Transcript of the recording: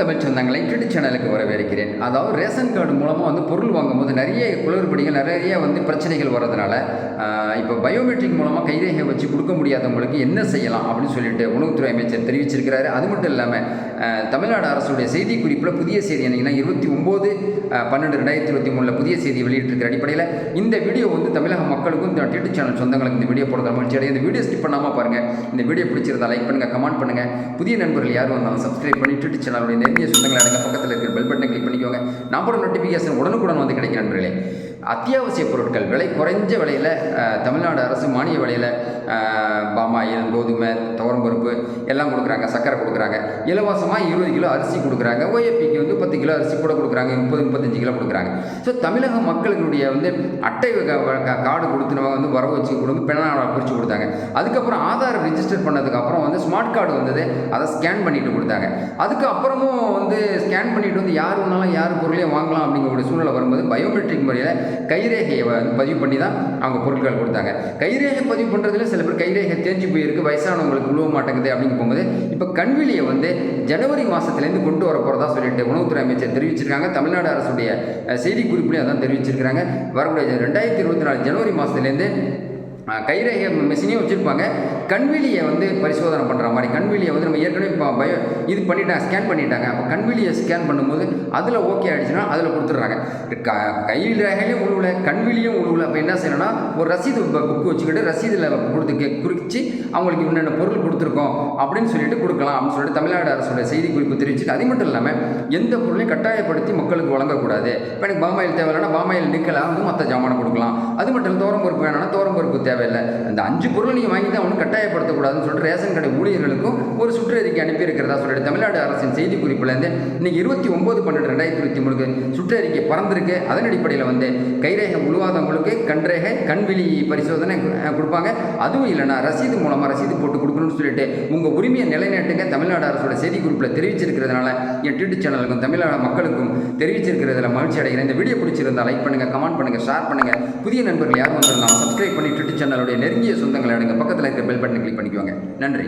தமிழ் சொந்தங்களை யூடியூப் சேனலுக்கு வரவேற்கிறேன். அதாவது ரேஷன் கார்டு மூலமாக வந்து பொருள் வாங்கும்போது நிறைய குளறுபடிகள் நிறைய வந்து பிரச்சனைகள் வர்றதுனால இப்போ பயோமெட்ரிக் மூலமாக கைரேகை வச்சு கொடுக்க முடியாதவங்களுக்கு என்ன செய்யலாம் அப்படின்னு சொல்லிட்டு உணவுத்துறை அமைச்சர் தெரிவிச்சிருக்கிறாரு. அது மட்டும் இல்லாமல் தமிழ்நாடு அரசுடைய செய்தி குறிப்பில் புதிய செய்தி என்னங்கன்னா இருபத்தி ஒம்பது பன்னெண்டு ரெண்டாயிரத்தி இருபத்தி மூணில் புதிய செய்தி வெளியிட்டிருக்கிற அடிப்படையில் இந்த வீடியோ வந்து தமிழக மக்களுக்கும் இந்த யூடியூப் சேனல் சொந்தங்களுக்கு இந்த வீடியோ போடுறது மகிழ்ச்சி அடைய இந்த வீடியோ ஸ்கிப் பண்ணாமல் பாருங்கள் இந்த வீடியோ பிடிச்சிருந்தா லைக் பண்ணுங்கள் கமெண்ட் பண்ணுங்கள் புதிய நண்பர்கள் யார் வந்தாலும் சப்ஸ்கிரைப் பண்ணி யூடியூப் சேனலுடைய நெருங்கிய சொந்தங்களை அடங்க பக்கத்தில் இருக்கிற பெல் பட்டனை கிளிக் பண்ணிக்கோங்க. நான் போட நோட்டிஃபிகேஷன் உடனுக்குடன் வந்து கிடைக்கிற நண்பர்களே. அத்தியாவசிய பொருட்கள் விலை குறைஞ்ச விலையில் தமிழ்நாடு அரசு மானிய விலையில் பாமாயில் கோதுமை துவரம்பருப்பு எல்லாம் கொடுக்குறாங்க சக்கரை கொடுக்குறாங்க. இலவசமாக இருபது கிலோ அரிசி கொடுக்குறாங்க. ஓஏபிக்கு வந்து பத்து கிலோ அரிசி கூட கொடுக்குறாங்க. முப்பது முப்பத்தஞ்சு கிலோ கொடுக்குறாங்க. ஸோ தமிழக மக்களுடைய வந்து அட்டை வக- வ- கார்டு வந்து வர வச்சு கொடுத்து பெண்ணாட பிரித்து கொடுத்தாங்க. அதுக்கப்புறம் ஆதார் ரிஜிஸ்டர் பண்ணதுக்கப்புறம் வந்து ஸ்மார்ட் கார்டு வந்தது. அதை ஸ்கேன் பண்ணிட்டு கொடுத்தாங்க. அதுக்கப்புறமும் வந்து ஸ்கேன் பண்ணிட்டு வந்து யார் வேணாலும் யார் பொருளையும் வாங்கலாம் அப்படிங்கிற சூழ்நிலை வரும்போது பயோமெட்ரிக் முறையில் கைரேகையை பதிவு பண்ணி தான் அவங்க பொருட்கள் கொடுத்தாங்க. கைரேகை பதிவு பண்ணுறதுல சில பேர் கைரேகை தேஞ்சு போயிருக்கு வயசானவங்களுக்கு விழுவ மாட்டேங்குது அப்படின்னு போகும்போது இப்போ கண்விலியை வந்து ஜனவரி மாதத்துலேருந்து கொண்டு வர போகிறதா சொல்லிட்டு உணவுத்துறை அமைச்சர் தெரிவிச்சிருக்காங்க. தமிழ்நாடு அரசுடைய செய்திக்குறிப்புலையும் செய்தி அதான் தெரிவிச்சிருக்கிறாங்க. வரக்கூடிய ரெண்டாயிரத்தி இருபத்தி நாலு ஜனவரி மாதத்துலேருந்து கைரேகை மிஷினையும் வச்சுருப்பாங்க. கண்விலியை வந்து பரிசோதனை பண்ணுற மாதிரி. கண்விலியை வந்து நம்ம ஏற்கனவே இப்போ பயோ இது பண்ணிட்டாங்க ஸ்கேன் பண்ணிட்டாங்க. அப்போ கண்விலியை ஸ்கேன் பண்ணும்போது அதில் ஓகே ஆகிடுச்சுன்னா அதில் கொடுத்துட்றாங்க. க கையில் ரேகையிலையும் உழுவில் கண்விலியும் உழுவில். அப்போ என்ன செய்யணும்னா ஒரு ரசீது புக்கு வச்சுக்கிட்டு ரசீதில் கொடுத்து குறித்து அவங்களுக்கு என்னென்ன பொருள் கொடுத்துருக்கோம் அப்படின்னு சொல்லிட்டு கொடுக்கலாம் அப்படின்னு சொல்லிட்டு தமிழ்நாடு அரசோட செய்தி குறிப்பு தெரிவிச்சுட்டு அது மட்டும் இல்லாமல் எந்த பொருளையும் கட்டாயப்படுத்தி மக்களுக்கு வழங்கக்கூடாது. இப்போ எனக்கு பாமாயில் தேவையில்லைன்னா பாமாயில் நிற்கலாம் வந்து மற்ற ஜாமானை கொடுக்கலாம். அது மட்டும் இல்லை தோரம் பருப்பு வேணும்னா தோரம் பருப்பு தேவையில்லை. அந்த அஞ்சு பொருள் நீங்கள் வாங்கி தான் ஒன்றும் கட்டாயப்படுத்தக்கூடாதுன்னு சொல்லிட்டு ரேஷன் கடை ஊழியர்களுக்கும் ஒரு சுற்றறிக்கை அனுப்பியிருக்கிறதா சொல்லிட்டு தமிழ்நாடு அரசின் செய்திக்குறிப்பிலேருந்து இன்னைக்கு இருபத்தி ஒம்பது பன்னெண்டு ரெண்டாயிரத்தி இருபத்தி மூணுக்கு சுற்றறிக்கை பறந்திருக்கு. அதன் அடிப்படையில் வந்து கைரேகை உழுவாதவங்களுக்கு கண்ரேகை கண்விழி பரிசோதனை கொடுப்பாங்க. அதுவும் இல்லைன்னா ரசீது மூலமாக ரசீது போட்டு கொடுக்கணும்னு சொல்லிட்டு உங்கள் உரிமையை நிலைநாட்டுங்க தமிழ்நாடு அரசோட செய்திக்குறிப்பில் தெரிவிச்சிருக்கிறதுனால என் யூடியூப் சேனலுக்கும் தமிழ்நாடு மக்களுக்கும் தெரிவிச்சிருக்கிறதுல மகிழ்ச்சி அடைகிறேன். இந்த வீடியோ பிடிச்சிருந்தா லைக் பண்ணுங்கள் கமெண்ட் பண்ணுங்கள் ஷேர் பண்ணுங்கள் புதிய நண்பர்கள் யார் வந்திருந்தாலும் சப்ஸ்கிரைப் பண்ணி ட்விட்டர் சேனலுடைய நெருங்கிய சொந்தங்களை அடங்க பக்கத்தில் இருக்கிற பெல் பட்டனை கிளிக் பண்ணிக்குவாங்க நன்றி.